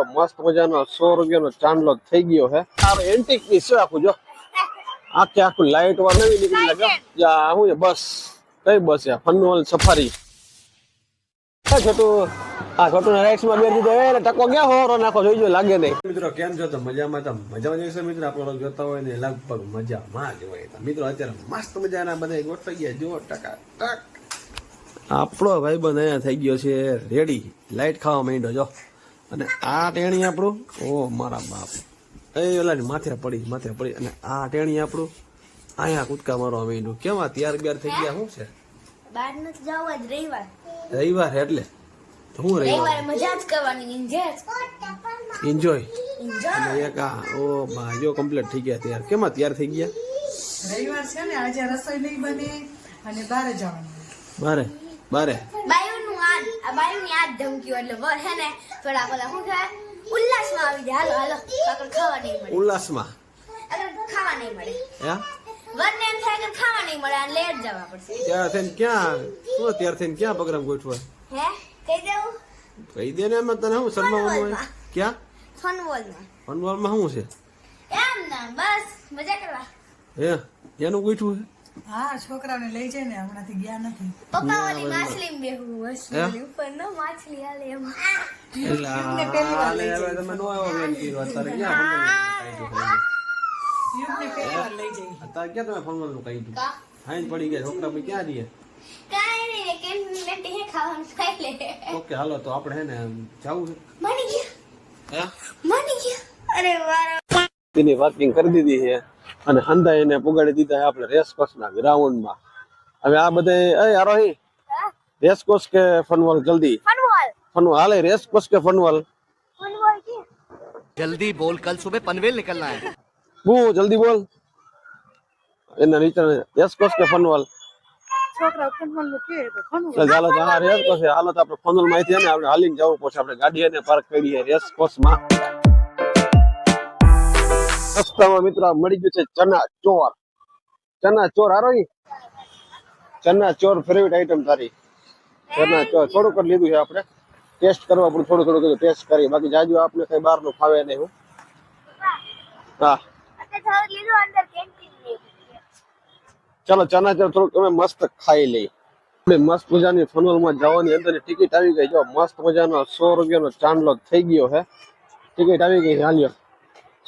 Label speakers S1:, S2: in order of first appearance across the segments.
S1: જો મસ્ત મજાનો સો રૂપિયાનો ચાંદલો થઈ ગયો હે. આ એન્ટિક પીસ છે આખું જો. આખે આખું લાઈટ વાળું નવી નીકળી લાગે. જા શું છે બસ. કઈ બસ છે? ફનવલ સફારી આ છોટું આ છોટું રાઈટ્સમાં બેર દીધો. એ ટકો ક્યાં હોરો નાખો જોઈજો લાગે નહીં. મિત્રો કેમ છો? તો મજામાં તો મજામાં જઈશું મિત્રો? આપણો જોતા હોય ને લગભગ મજામાં જ હોય. મિત્રો અત્યારે મસ્ત મજાના બધા ગોઠવાઈ ગયા. જો ટકા ટક. આપણો ભાઈબંધ અહીંયા થઈ ગયો છે. રેડી લાઈટ ખાવા માંડ્યો જો. અને આ ટેણી આપણું ઓ મારા બાપ. એ ઓલાની માથે પડી માથે પડી. અને આ ટેણી આપણું અહીંયા કૂદકા મારવા માંડ્યું. કેવા તૈયાર બિયાર થઈ ગયા શું છે?
S2: બહાર નથી જવા જ રવિવાર.
S1: રવિવાર એટલે? હું રવિવાર?
S2: મજા જ કરવાની એન્જોય
S1: એન્જોય અને એક આ ઓ બા જો કમ્પ્લીટ થઈ ગયા તૈયાર. કેમ તૈયાર થઈ ગયા?
S3: રવિવાર છે ને આજે રસોઈ નહીં બને અને બહાર જવાનું.
S1: બારે? બારે?
S2: આ બાયુની આ ધમકીઓ એટલે વર હે ને થોડા બધા શું થાય ઉલ્લાસમાં આવી જાય. હાલો હાલો આગળ ખાવા નહીં મળે.
S1: ઉલ્લાસમાં?
S2: આગળ ખાવા નહીં મળે.
S1: હે?
S2: વરને એમ થાય કે ખાવા નહીં મળે અને લેટ જવા પડશે.
S1: થઈને ક્યાં? શું તૈયાર થઈને ક્યાં પ્રોગ્રામ ગોઠવા?
S2: હે? કહી દેવું?
S1: કહી દે ને એમાં તને શું શરમાવાનું હોય? ક્યાં?
S2: ફનવોલમાં.
S1: ફનવાલમાં શું છે?
S2: એમ ના બસ મજા કરવા.
S1: હે? એનું ગોઠવું
S3: હા છોકરાને લઈ જાય ને હમણાંથી ગયા નથી.
S2: પપ્પા વાલી માછલી બેહું
S1: હે?
S2: હસલી ઉપર નો માછલી આલે એમાં.
S1: એટલે એટલે વાર લઈ જાય. તમે નો આવ્યો બેન કીધું અત્યારે ક્યાં
S3: પહેલી વાર લઈ જાય.
S1: અત્યારે ક્યાં તમે ફનવાલનું કહી દીધું હાઈન પડી ગયા છોકરા ભાઈ ક્યાં રહીએ
S2: કાઈ નહીં કેમ લેટી હે ખાવાનું ખાઈ લે.
S1: ઓકે હાલો તો આપણે હે ને જાવું છે?
S2: મની ગયા.
S1: હે?
S2: મની ગયા. અરે વાહ.
S1: તેની પાર્કિંગ કરી દીધી છે. અને હંધા એને પુગાડી દીધા આપણે રેસકોર્સના ગ્રાઉન્ડમાં. હવે આ બધે એ આરોહી રેસકોર્સ કે ફનવલ? જલ્દી.
S2: ફનવલ.
S1: હાલે રેસકોર્સ કે ફનવલ?
S4: જલ્દી બોલ કલ સુબહ પનવેલ નીકળના હે.
S1: હું જલ્દી બોલ. એના નીચે રેસકોર્સ કે ફનવલ?
S3: છોકરા ફનવલનું કે
S1: ફનવલ. હાલો તો હા હાલો તો આપણે ફનવલમાંથી ને આપણે હાલીને જવું પડશે. આપણે ગાડી એને પાર્ક કરી રેસકોર્સમાં. રસ્તામાં મિત્રો મળી ગયું છે ચના ચોર. ચના ચોર હારો ચના ચોર ફેવરેટ આઈટમ તારી. ચના ચોર થોડુંક લીધું છે આપણે. ટેસ્ટ કરવા પણ થોડું થોડું ટેસ્ટ કરી બાકી જાજુ આપણે કઈ બહારનું ફાવે નહીં હું. હા.
S2: ની
S1: ચાલો, ચના ચોર થોડુંક તમે મસ્ત ખાઈ લઈ મસ્ત મજાની ફનોલમાં જવાની અંદર ટિકિટ આવી ગઈ. જો મસ્ત મજાનો સો રૂપિયાનો ચાંદલો થઈ ગયો છે ટિકિટ આવી ગઈ હાલ્યો.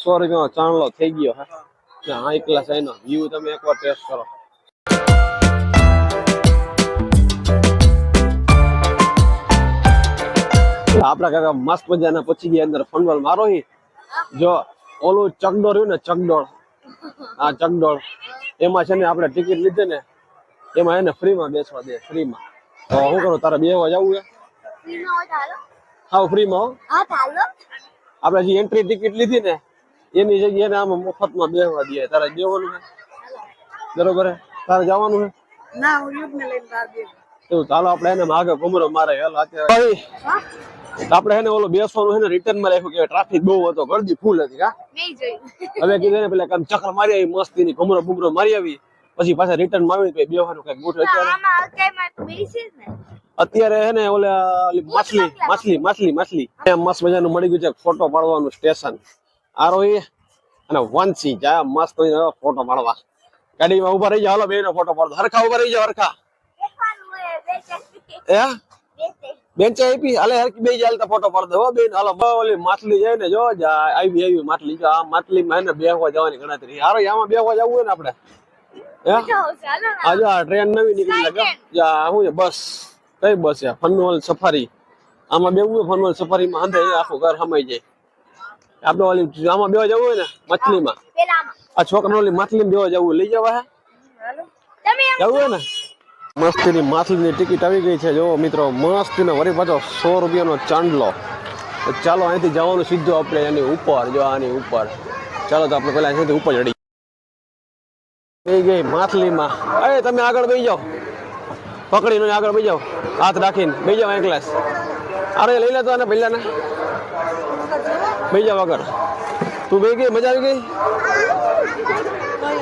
S1: સો રૂપિયા ચાંદલો થઈ ગયો હા. હા હાઈ ક્લાસ એનો વ્યૂ તમે એકવાર ટેસ્ટ કરો. આપડા કાકા મસ્ત મજાના પછી ગયા અંદર ફનવાલ મારો જો ઓલું ચકડોળ રહ્યું ને ચકડોળ. આ ચકડોળ. એમાં છે ને આપણે ટિકિટ લીધી ને એમાં એને ફ્રીમાં બેસવા દે ફ્રીમાં તો શું કરું તારે બે
S2: ફ્રીમાં
S1: હાવ ફ્રીમાં હો
S2: હાલો.
S1: આપણે જે એન્ટ્રી ટિકિટ લીધી ને એની જગ્યાએ આમાં મફતમાં બેહવા દે. તારે બેવાનું છે? બરોબર હે તારે જવાનું છે?
S3: ના હું યુગને લઈને બહાર
S1: એવું ચાલો આપણે એને માગે કમરો મારે. હેલ અત્યારે આપણે એને ઓલો બેસવાનું છે ને રિટર્નમાં રાખ્યું કે ટ્રાફિક બહુ હતો ગરદી ફૂલ હતી કા હવે કીધું ને પેલા કામ ચક્કર મારી આવી મસ્તી ની કમરો બુમરો મારી આવી. પછી પાછા રિટર્નમાં આવી બેવાનું કઈ ગોઠવે. અત્યારે અત્યારે હે ને. ઓલા માછલી માછલી માછલી માછલી. એમ મસ્ત મજાનું મળી ગયું છે ફોટો પાડવાનું સ્ટેશન આરોહી અને વંશી. જાય મસ્ત ફોટો પાડવા. ગાડીમાં ઊભા રહી જાવ હાલો બે ફોટો પાડો હરખા ઊભા રહી જાવ હરખા. બેન્ચે આપી? હાલે હરખી બે જાય ફોટો પાડો હો બેન હાલો ઓલી માટલી જાય ને જો જા આવી આવી માટલી. જો આ માટલી માં એને બેહવા જવાની ગણતરી. હારો આમાં બેહવા જવું હોય ને આપણે? હે? આજે આ ટ્રેન નવી નીકળી લાગે જા હું બસ. કઈ બસ છે? ફનવલ સફારી આમાં બેવું ફનવલ સફારીમાં અંદર આખું ઘર સમાઈ જાય. આપણે ઓલી આમાં બેવા જવું હોય ને મછલીમાં આ છોકરા ઓલી માછલી બેવા જવું લઈ જવા હે? જવું હોય ને? મસ્તીની માછલીની ટિકિટ આવી ગઈ છે. જો મિત્રો મસ્તીનો વળી પાછો સો રૂપિયાનો ચાંદલો. તો ચાલો અહીંથી જવાનું સીધું આપણે એની ઉપર જો આની ઉપર. ચાલો તો આપણે પેલા અહીંથી ઉપર ચડી થઈ ગઈ માછલીમાં અરે તમે આગળ બેસી જાઓ. પકડીને આગળ બેસી જાઓ. હાથ રાખીને. બેસી જાઓ એક ગ્લાસ. અરે લઈ લેતો ને પહેલા ને બેસી જાઓ આગળ તું બેસી ગઈ મજા આવી ગઈ?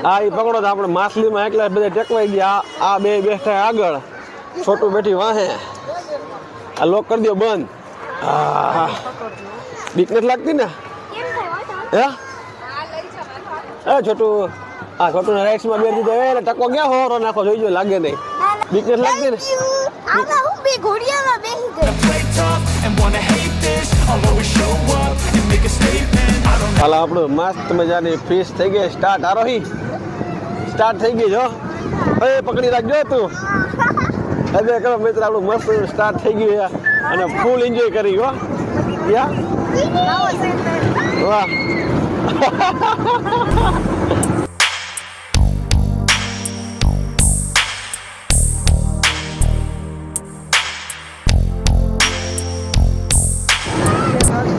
S1: હા. એ પકડો તો આપણે માછલીમાં એકલા બધા ટેકવાઈ ગયા. આ આ બે બેઠા આગળ. છોટું બેઠી વાહે. આ લોક કરી દો બંધ. હા. બીક નથી લાગતી ને?
S2: કેમ થાય
S1: હે? એ છોટું આ છોટું રાઈટ્સમાં બેસી દીધો. એ ટકો ક્યાં હોરો નાખો જોઈજો લાગે નહીં. બીક નથી લાગતી ને?
S2: આમાં હું બે ઘોડિયામાં બેસી ગઈ.
S1: હાલ આપણું મસ્ત મજાની ફિશ થઈ ગઈ. સ્ટાર્ટ આરોહી સ્ટાર્ટ થઈ ગઈ જો હવે પકડી રાખજો તું. હવે કરો મિત્ર આપણું મસ્ત સ્ટાર્ટ થઈ ગયું અને ફૂલ એન્જોય કરી હો. યા. વાહ.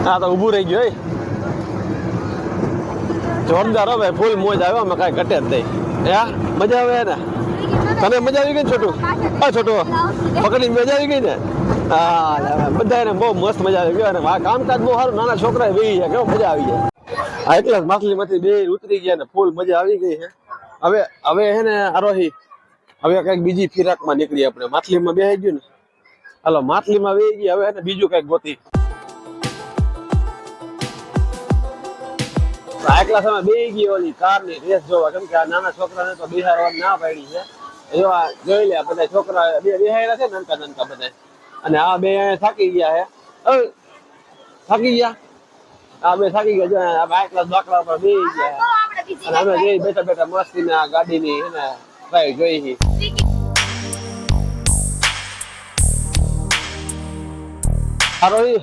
S1: હા, તો ઊભું રહી ગયો જોરદાર, હો ભાઈ ફૂલ મોજ આવે અમે કાંઈ ઘટે જ નહીં. હે? મજા આવે ને તને મજા આવી ગઈ છોટું? હા, છોટું પકડી મજા આવી ગઈ ને? હા બધાને બહુ મસ્ત મજા આવી ગઈ, અને આ કામકાજ બહુ સારું, નાના છોકરા બેહી ગયા, કેવો મજા આવી જાય આ એકલા માછલીમાંથી બે ઉતરી ગયા ને ફૂલ મજા આવી ગઈ છે હવે હવે, હે ને આરોહી હવે કંઈક બીજી ફિરાકમાં નીકળી આપણે. માછલીમાં બેહી ગયું ને? હાલો, માછલીમાં બેહી ગઈ, હવે હે બીજું કંઈક ગોતી. આ ક્લાસમાં બે ગયો ઓલી કારની રેસ જોવા. કેમ કે આ નાના છોકરાને તો બિહારવા ના પાડી છે. જો જોઈ લે બધા છોકરા બે બિહારેલા છે નાનકા નાનકા બધા. અને આ બે થાકી ગયા હે થાકી ગયા? આ બે થાકી ગયા. જો આ બાઇક પર બે ગયા અને અમે જઈ બેઠા બેઠા મસ્તી ના ગાડી ની એને કઈ જોઈ તારો ઈ?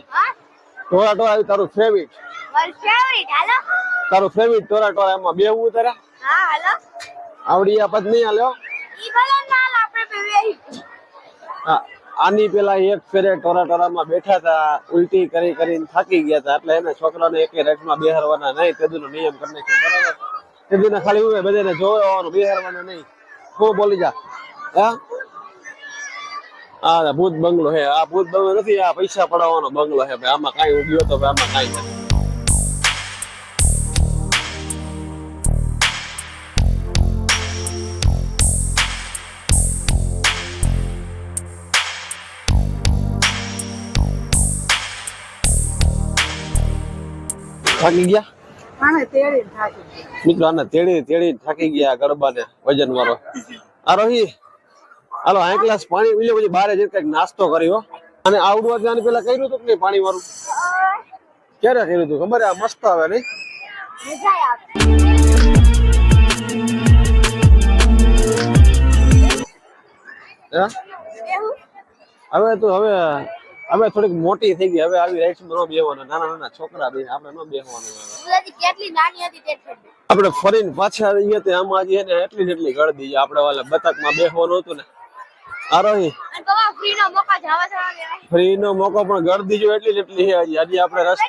S1: ટોરા ટોરા તારું ફેવરિટ
S2: મારું ફેવરિટ હાલો.
S1: તારું ફેવરિટ ટોરા ટોરા એમાં બેવું તારા
S2: હા હાલો.
S1: આવડી આ પદ નહીં હાલ્યો?
S2: ઈ ભલે ના હાલ આપણે બે
S1: હા, આની પેલા એક ફેરે ટોરા ટોરામાં બેઠા હતા ઉલટી કરી કરીને થાકી ગયા હતા એટલે એને છોકરાને એકે રેટમાં બેહારવાના નહીં તેદુનો નિયમ કરી નાખ્યો બરાબર. તેદુને ખાલી હું બધાને જોવાનું બેહારવાના નહીં. હું બોલી જા? હા? આ ભૂત બંગલો હે આ ભૂત બંગલો નથી આ પૈસા પડાવવાનો બંગલો હે ભાઈ આમાં કાંઈ ઉગ્યો તો આમાં કાંઈ નથી. થાકી ગયા. મિત્રો આને તેડી તેડી થાકી ગયા ગરબાને વજન વાળો. આ રોહી હાલો આ ગ્લાસ પાણી પી લો પછી બારે જઈને કંઈક નાસ્તો કર્યો અને આવડવા ગયા પેલા કર્યું હતું કે નહીં પાણી વાળું? ક્યારે કર્યું હતું? ખબર? આ મસ્ત આવે નહીં? હવે તો હવે હવે થોડીક મોટી થઈ ગઈ. હવે આવી રાઈટ્સમાં ન બેહવાનું. નાના નાના છોકરા બે આપણે ન બેહવાનું
S2: કેટલી નાની હતી તે
S1: આપણે ફરીને પાછા આવી ગયા તે આમાં આજે એને એટલી ને એટલી ગળદી આપણે વાલા બતકમાં બેહવાનું હતું ને. આ રોહી.
S2: અને ફ્રી નો મોકા
S1: નો પણ ગળદી જો એટલી જેટલી એટલી છે હજી. હજી આપણે રસ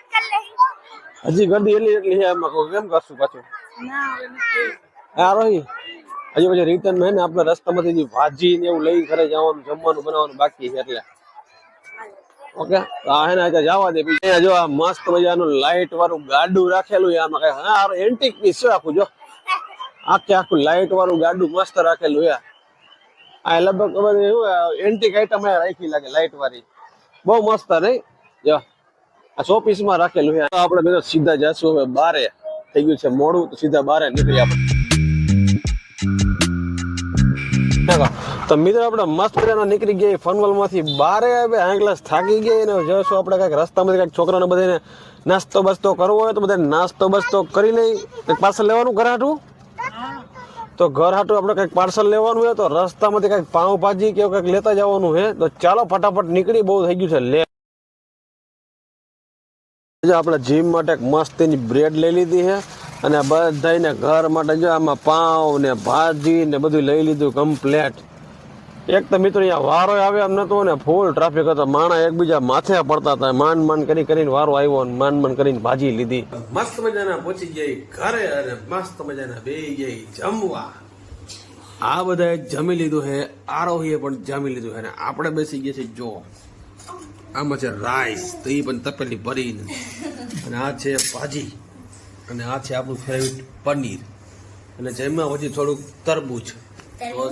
S1: હજી ગળદી એટલી એટલી છે એમાં કેમ કરશું પાછું?
S3: ના હવે નથી.
S1: હા રોહી. હજી પછી રિટર્ન ને આપણે રસ્તામાંથી ભાજી ને એવું લઈ ઘરે જવાનું જમવાનું બનાવવાનું બાકી છે એટલે. ઓકે? આ હે ને જવા દે. બીજા જો આ મસ્ત મજાનું લાઈટ વાળું ગાડું રાખેલું છે. આમાં કઈ હા એન્ટિક પીસ છે આખું, જો. આખે આખું લાઈટ વાળું ગાડું મસ્ત રાખેલું છે આ. લગભગ ખબર એવું એન્ટિક આઈટમ રાખી લાગે લાઈટ વાળી. બહુ મસ્ત, નહીં? જો. આ શોપીસમાં રાખેલું છે. આપણે બધા સીધા જશું હવે બારે. થઈ ગયું છે મોડું, તો સીધા બારે નીકળી આપણે. તો મિત્રો આપણે મસ્ત મજાના નીકળી ગયા ફનવલમાંથી. બારે હવે ગ્લાસ થાકી ગયા ને જશું આપણે કાંઈક રસ્તામાંથી કાંઈક છોકરાને બધાને નાસ્તો બસ્તો કરવો હોય તો બધાને નાસ્તો બસ્તો કરી લઈ. પાર્સલ લેવાનું ઘર હાટું? તો ઘર હાટું આપણે કંઈક પાર્સલ લેવાનું હોય તો રસ્તામાંથી કંઈક પાઉંભાજી કે કંઈક લેતા જવાનું છે. તો ચાલો ફટાફટ નીકળી, બહુ થઈ ગયું છે. લે. આપણે જીમ માટે એક મસ્તીની બ્રેડ લઈ લીધી છે. અને બધાને ઘર માટે જો આમાં પાઉં ને ભાજી ને બધું લઈ લીધું કમ્પ્લેટ. એક તો મિત્રો અહીંયા વારો આવે એમ નતો ને ફૂલ ટ્રાફિક હતો. માણા એકબીજા માથે પડતા હતા. માંડ માંડ કરી કરીને વારો આવ્યો ને માંડ માંડ કરીને ભાજી લીધી. મસ્ત મજાના પહોંચી ગઈ ઘરે અને મસ્ત મજાના બે ગઈ જમવા. આ બધાએ જમી લીધું છે આરોહીએ પણ જમી લીધું છે અને આપણે બેસી ગયા છે જો. આમાં છે રાઈસ તો એ પણ તપેલી ભરીને. અને આ છે ભાજી. અને આ છે આપણું ફેવરિટ પનીર. અને જેમાં પછી થોડુંક તરબૂચ. તો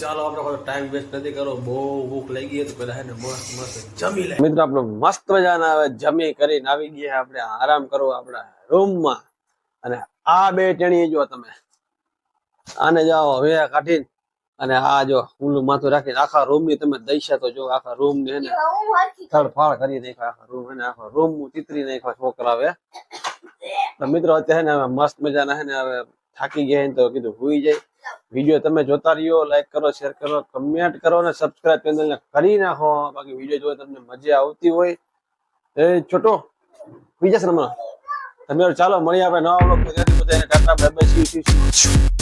S1: ચાલો આપણે કોઈ ટાઈમ વેસ્ટ નથી કરો બહુ ભૂખ લાગી ગઈ તો પેલા હે ને મસ્ત મસ્ત જમી લે. મિત્રો આપણો મસ્ત મજાના આવે જમી કરીને આવી ગયા આપણે. આરામ કરો આપણા રૂમમાં. અને આ બે ટેણી જો તમે. આને જાઓ હવે કાઢીને અને આ જો ઊંડું માથું રાખીને આખા રૂમની તમે દઈશા તો જો આખા રૂમ ને એને ને
S2: હું હરખી
S1: તડફાડ કરી નાખ્યો. આખા રૂમ અને આખા રૂમ ચિતરી નાખ્યો છોકરાવે તો મિત્રો અત્યારે ને હવે મસ્ત મજાના હે ને હવે થાકી ગયા તો કીધું હુઈ જાય. વીડિયો તમે જોતા રહ્યો લાઈક કરો શેર કરો કમેન્ટ કરો અને સબસ્ક્રાઇબ ચેનલને કરી નાખો. બાકી વીડિયો જોવા તમને મજા આવતી હોય. એ છોટો, બીજા શ્રમમાં તમે ચાલો મળીએ આપણે નવા બ્લોગ બધાને tata bye bye see see